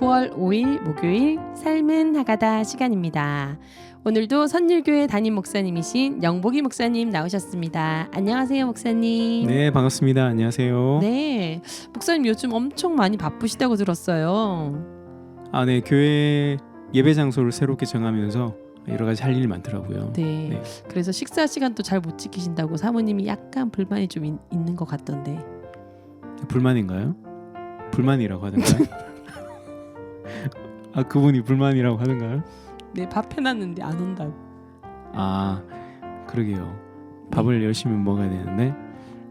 9월 5일 목요일 삶은 하가다 시간입니다. 오늘도 선율교회 담임 목사님이신 영복이 목사님 나오셨습니다. 안녕하세요, 목사님. 네 반갑습니다. 안녕하세요. 네, 목사님 요즘 엄청 많이 바쁘시다고 들었어요. 아, 네 교회 예배 장소를 새롭게 정하면서 여러 가지 할 일이 많더라고요. 네, 네. 그래서 식사 시간도 잘 못 지키신다고 사모님이 약간 불만이 좀 있, 있는 것 같던데. 불만인가요? 불만이라고 하던가요? 아 그분이 불만이라고 하던가요? 네, 밥 해놨는데 안 온다고. 아 그러게요. 밥을 열심히 먹어야 되는데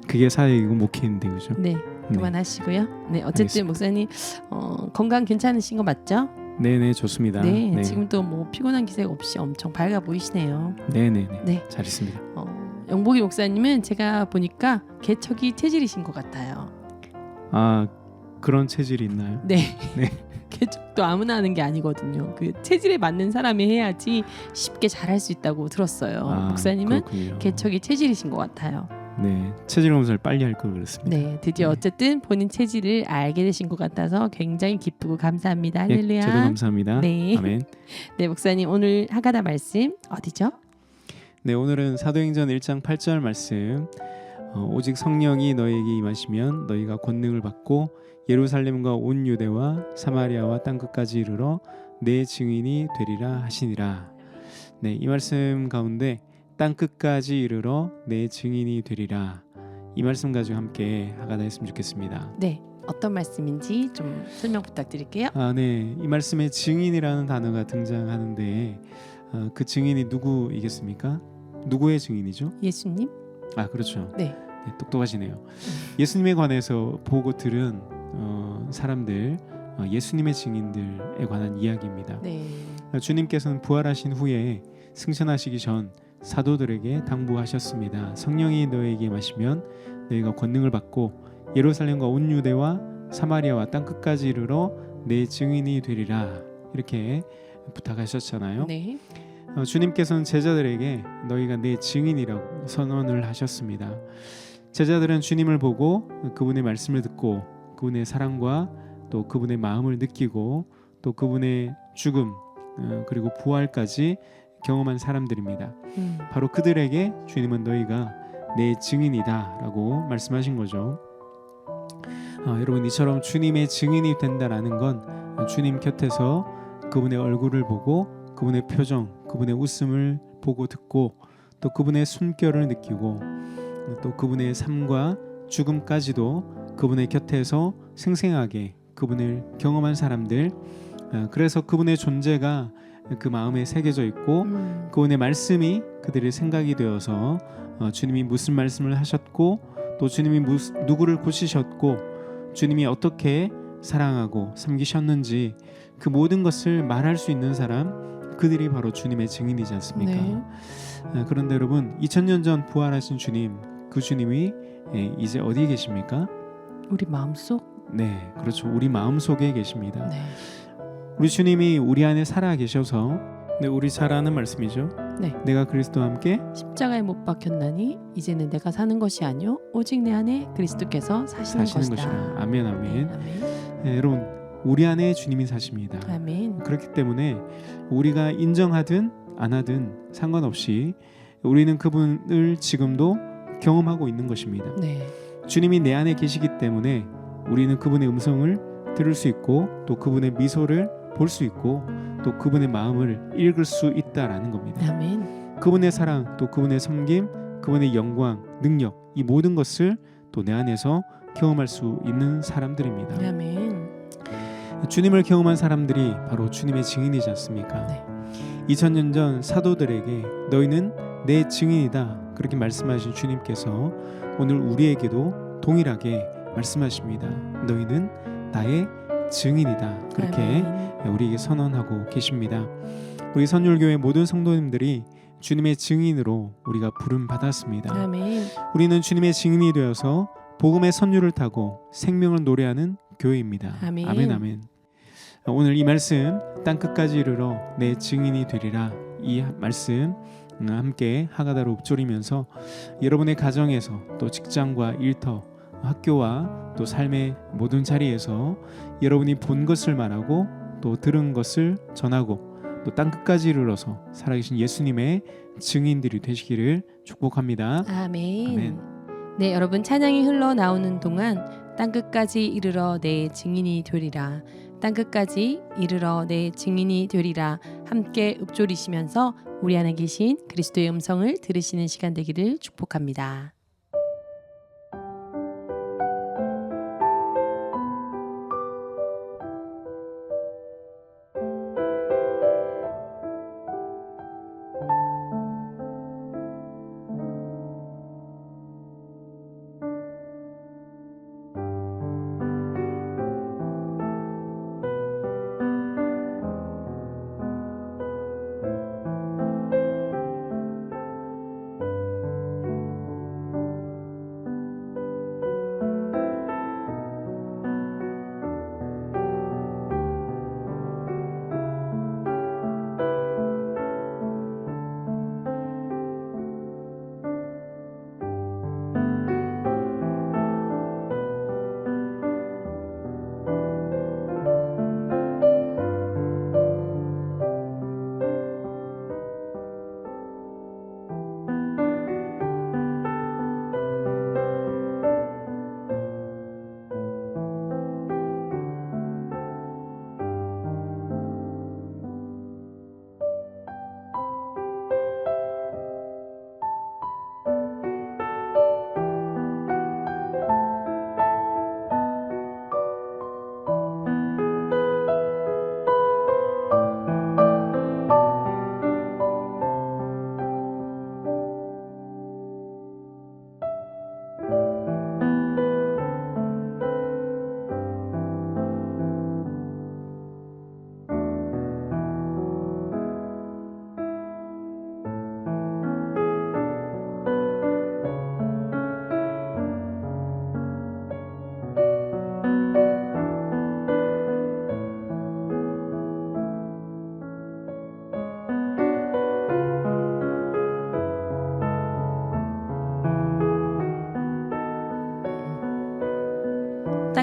그게 사역이고 목회인데 그죠? 네, 네. 그만하시고요. 네, 어쨌든 알겠습니다. 목사님 어, 건강 괜찮으신 거 맞죠? 네네 좋습니다. 네, 지금도 뭐 피곤한 기색 없이 엄청 밝아 보이시네요. 네네네 네. 잘 있습니다. 어, 영복이 목사님은 제가 보니까 개척이 체질이신 것 같아요. 아 그런 체질이 있나요? 네. 네. 개척도 아무나 하는 게 아니거든요. 그 체질에 맞는 사람이 해야지 쉽게 잘할 수 있다고 들었어요. 아, 목사님은 그렇군요. 개척이 체질이신 것 같아요. 네 체질 검사를 빨리 할 걸 그랬습니다. 네, 드디어 네. 어쨌든 본인 체질을 알게 되신 것 같아서 굉장히 기쁘고 감사합니다. 예, 할렐루야. 저도 감사합니다. 네. 아멘. 네, 목사님 오늘 하가다 말씀 어디죠? 네 오늘은 사도행전 1장 8절 말씀 어, 오직 성령이 너에게 임하시면 너희가 권능을 받고 예루살렘과 온 유대와 사마리아와 땅 끝까지 이르러 내 증인이 되리라 하시니라. 네, 이 말씀 가운데 땅 끝까지 이르러 내 증인이 되리라. 이 말씀 가지고 함께 하가다 했으면 좋겠습니다. 네, 어떤 말씀인지 좀 설명 부탁드릴게요. 아, 네. 이 말씀에 증인이라는 단어가 등장하는데 어, 그 증인이 누구이겠습니까? 누구의 증인이죠? 예수님? 아 그렇죠. 네. 네, 똑똑하시네요. 예수님에 관해서 보고 들은 어, 사람들, 어, 예수님의 증인들에 관한 이야기입니다. 네. 어, 주님께서는 부활하신 후에 승천하시기 전 사도들에게 당부하셨습니다. 성령이 너에게 마시면 너희가 권능을 받고 예루살렘과 온 유대와 사마리아와 땅 끝까지 이르러 내 증인이 되리라 이렇게 부탁하셨잖아요. 네. 어, 주님께서는 제자들에게 너희가 내 증인이라고 선언을 하셨습니다. 제자들은 주님을 보고 그분의 말씀을 듣고 그분의 사랑과 또 그분의 마음을 느끼고 또 그분의 죽음 어, 그리고 부활까지 경험한 사람들입니다. 음. 바로 그들에게 주님은 너희가 내 증인이다라고 말씀하신 거죠. 어, 여러분 이처럼 주님의 증인이 된다라는 건 주님 곁에서 그분의 얼굴을 보고 그분의 표정, 그분의 웃음을 보고 듣고 또 그분의 숨결을 느끼고 또 그분의 삶과 죽음까지도 그분의 곁에서 생생하게 그분을 경험한 사람들 어, 그래서 그분의 존재가 그 마음에 새겨져 있고 음. 그분의 말씀이 그들의 생각이 되어서 어, 주님이 무슨 말씀을 하셨고 또 주님이 누구를 고치셨고 주님이 어떻게 사랑하고 섬기셨는지 그 모든 것을 말할 수 있는 사람 그들이 바로 주님의 증인이지 않습니까? 네. 어, 그런데 여러분 2000년 전 부활하신 주님 그 주님이 예, 이제 어디에 계십니까? 우리 마음속 네, 그렇죠. 우리 마음 속에 계십니다. 네. 우리 주님이 우리 안에 살아 계셔서 네, 우리 살아는 말씀이죠. 네. 내가 그리스도와 함께 십자가에 못 박혔나니 이제는 내가 사는 것이 아니요 오직 내 안에 그리스도께서 사시는, 사시는 것이다. 것이라. 아멘, 아멘. 네, 아멘. 네, 여러분 우리 안에 주님이 사십니다. 아멘. 그렇기 때문에 우리가 인정하든 안 하든 상관없이 우리는 그분을 지금도 경험하고 있는 것입니다. 네. 주님이 내 안에 계시기 때문에 우리는 그분의 음성을 들을 수 있고 또 그분의 미소를 볼 수 있고 또 그분의 마음을 읽을 수 있다라는 겁니다. 아멘. 그분의 사랑 또 그분의 섬김, 그분의 영광, 능력 이 모든 것을 또 내 안에서 경험할 수 있는 사람들입니다. 아멘. 주님을 경험한 사람들이 바로 주님의 증인이지 않습니까? 네. 2000년 전 사도들에게 너희는 내 증인이다 그렇게 말씀하신 주님께서 오늘 우리에게도 동일하게 말씀하십니다. 너희는 나의 증인이다 그렇게 아멘. 우리에게 선언하고 계십니다. 우리 선율교회 모든 성도님들이 주님의 증인으로 우리가 부름 받았습니다. 아멘. 우리는 주님의 증인이 되어서 복음의 선율을 타고 생명을 노래하는 교회입니다. 아멘. 아멘 아멘. 오늘 이 말씀 땅 끝까지 이르러 내 증인이 되리라 이 말씀 음, 함께 하가다로 읊조리면서 여러분의 가정에서 또 직장과 일터 학교와 또 삶의 모든 자리에서 여러분이 본 것을 말하고 또 들은 것을 전하고 또 땅 끝까지 이르러서 살아계신 예수님의 증인들이 되시기를 축복합니다. 아멘. 아멘. 네, 여러분 찬양이 흘러 나오는 동안 땅 끝까지 이르러 내 증인이 되리라. 땅 끝까지 이르러 내 증인이 되리라. 함께 읊조리시면서 우리 안에 계신 그리스도의 음성을 들으시는 시간 되기를 축복합니다.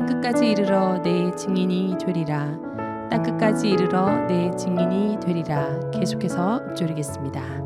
끝까지 이르러 내 증인이 되리라. 땅 끝까지 이르러 내 증인이 되리라. 계속해서 읊조리겠습니다.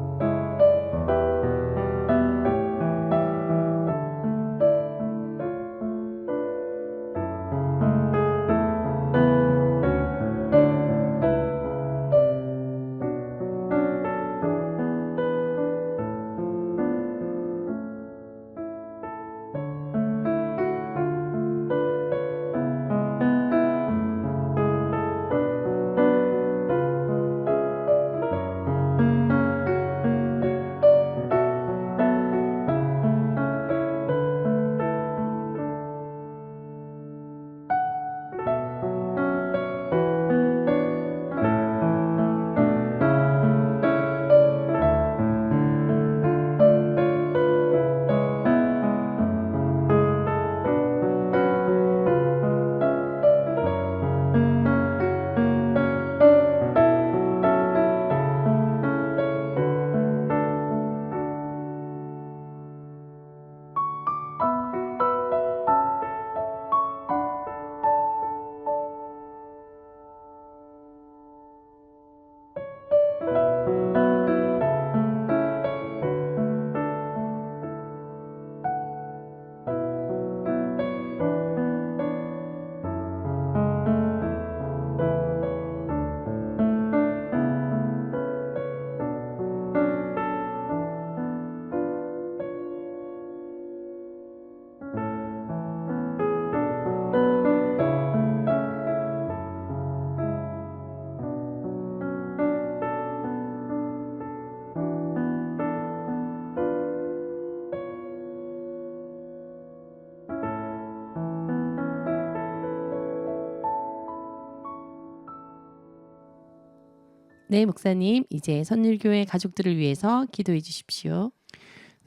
네, 목사님, 이제 선율교회 가족들을 위해서 기도해 주십시오.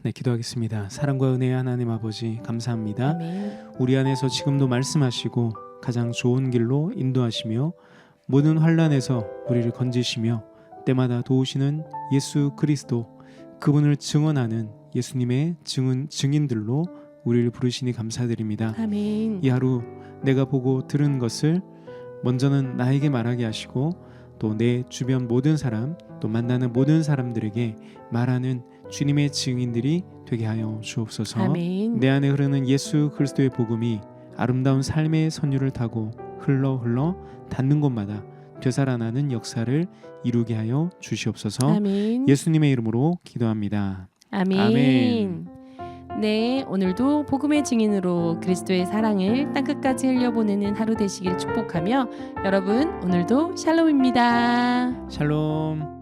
네, 기도하겠습니다. 사랑과 은혜의 하나님 아버지 감사합니다. 아멘. 우리 안에서 지금도 말씀하시고 가장 좋은 길로 인도하시며 모든 환란에서 우리를 건지시며 때마다 도우시는 예수 그리스도 그분을 증언하는 예수님의 증언 증인들로 우리를 부르시니 감사드립니다. 아멘. 이 하루 내가 보고 들은 것을 먼저는 나에게 말하게 하시고 또 내 주변 모든 사람 또 만나는 모든 사람들에게 말하는 주님의 증인들이 되게 하여 주옵소서. 아멘. 내 안에 흐르는 예수 그리스도의 복음이 아름다운 삶의 선율을 타고 흘러 흘러 닿는 곳마다 되살아나는 역사를 이루게 하여 주시옵소서. 아멘. 예수님의 이름으로 기도합니다. 아멘. 아멘. 네, 오늘도 복음의 증인으로 그리스도의 사랑을 땅끝까지 흘려보내는 하루 되시길 축복하며 여러분 오늘도 샬롬입니다. 샬롬.